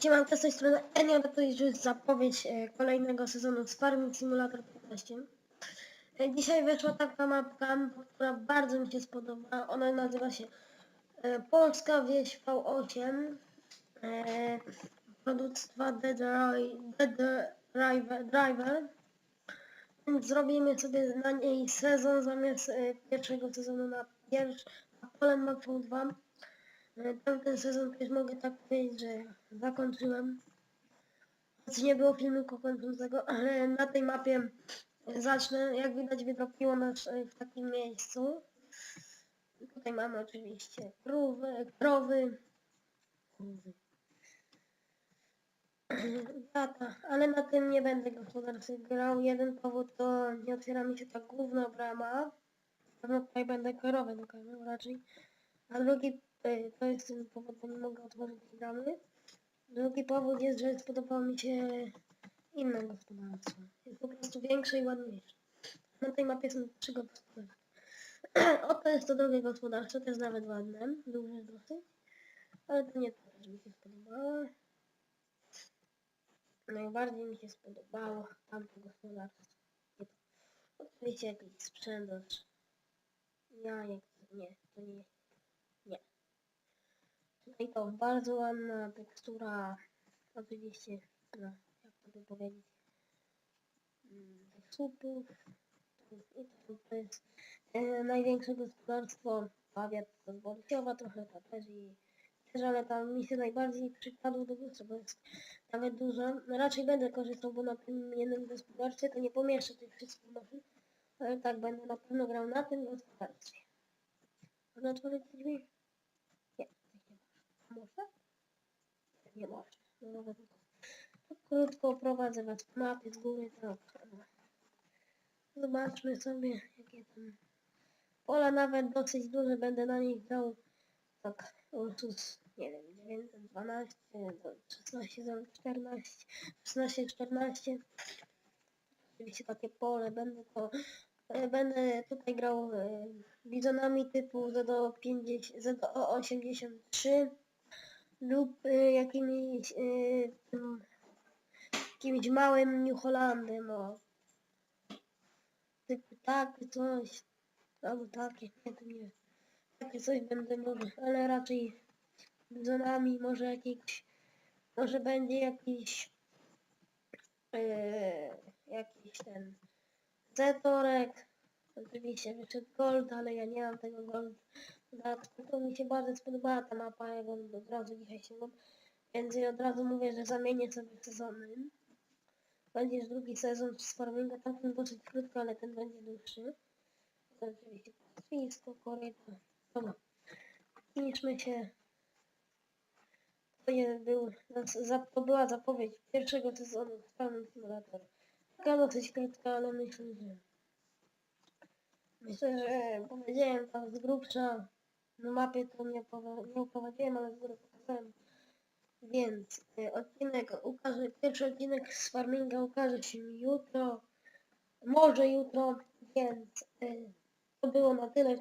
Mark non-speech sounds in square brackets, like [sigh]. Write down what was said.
Siemanko, z tej strony Enio, to jest już zapowiedź e, kolejnego sezonu z Farming Simulator 15. E, Dzisiaj wyszła taka mapka, która bardzo mi się spodoba. Ona nazywa się e, Polska Wieś V8 e, produkctwa Dead, Ri- Dead Driver, Driver. Więc zrobimy sobie na niej sezon zamiast pierwszego sezonu na pierwszy, na Polen Mapą 2. Tamten sezon też mogę tak powiedzieć, że zakończyłem. Choć nie było filmiku kończącego, ale na tej mapie zacznę. Jak widać wydropiło nas e, w takim miejscu. Tutaj mamy oczywiście krowy, krowy. [clears throat] Tata, ale na tym nie będę gospodarstwie grał. Jeden powód to nie otwiera mi się ta główna brama. Pewno tutaj będę krowy dokarmiał raczej. A drugi y, to jest powód, bo nie mogę otworzyć bramy. Drugi powód jest, że spodobało mi się inne gospodarstwo. Jest po prostu większe i ładniejsze. Na tej mapie są trzy gospodarstwa. [clears throat] Oto jest to drugie gospodarstwo, jest nawet ładne, duże dosyć. Ale to nie to, że mi się spodobało. Najbardziej mi się spodobało tamto gospodarstwo. Oczywiście jakiś sprzątacz. Ja jak nie, to nie nie. Tutaj to bardzo ładna tekstura, oczywiście, no, jak to by powiedzieć, mm, tych słupów. I to, to jest e, największe gospodarstwo, powiat to z Borysiowa, trochę ta też i też, ale tam mi się najbardziej przypadło do gustu, bo jest nawet dużo. No, raczej będę korzystał, bo na tym jednym gospodarstwie to nie pomieszczę tych wszystkich maszyn, ale tak będę na pewno grał na tym gospodarstwie. Można otworzyć? Nie, tak nie można. Można? Nie można. No krótko prowadzę was po mapie z góry, tak. Zobaczmy sobie, jakie tam pola nawet dosyć duże, będę na nich grał tak Ursus, nie wiem, 912, do 16, do 14, 16, 14. Oczywiście takie pole, będę to E, Będę tutaj grał e, bizonami typu ZO 50, ZO 83 lub e, jakimiś e, tym, jakimś małym New Hollandem, o. Typu takie coś, albo takie, nie to nie. Takie coś będę może, ale raczej bizonami, może jakiś, może będzie jakiś, e, jakiś ten Zetorek, oczywiście wyszedł Gold, ale ja nie mam tego Gold. Dodatku to mi się bardzo spodobała ta mapa, jak on od razu dzisiaj się mam. Więc ja od razu mówię, że zamienię sobie sezony. Będzie drugi sezon z farminga, tamten dosyć krótko, ale ten będzie dłuższy. To oczywiście pastwisko, koryto. Dobra. Zbliżmy się. To, był, to była zapowiedź pierwszego sezonu z Farming Simulator. Taka dosyć krótka, ale myślę, że... Myślę, że powiedziałem tam z grubsza. Na mapie to nie, nie opowiedziałem, ale z góry pokazałem. Więc y, odcinek ukaże, pierwszy odcinek z farminga ukaże się jutro. Może jutro, więc y, to było na tyle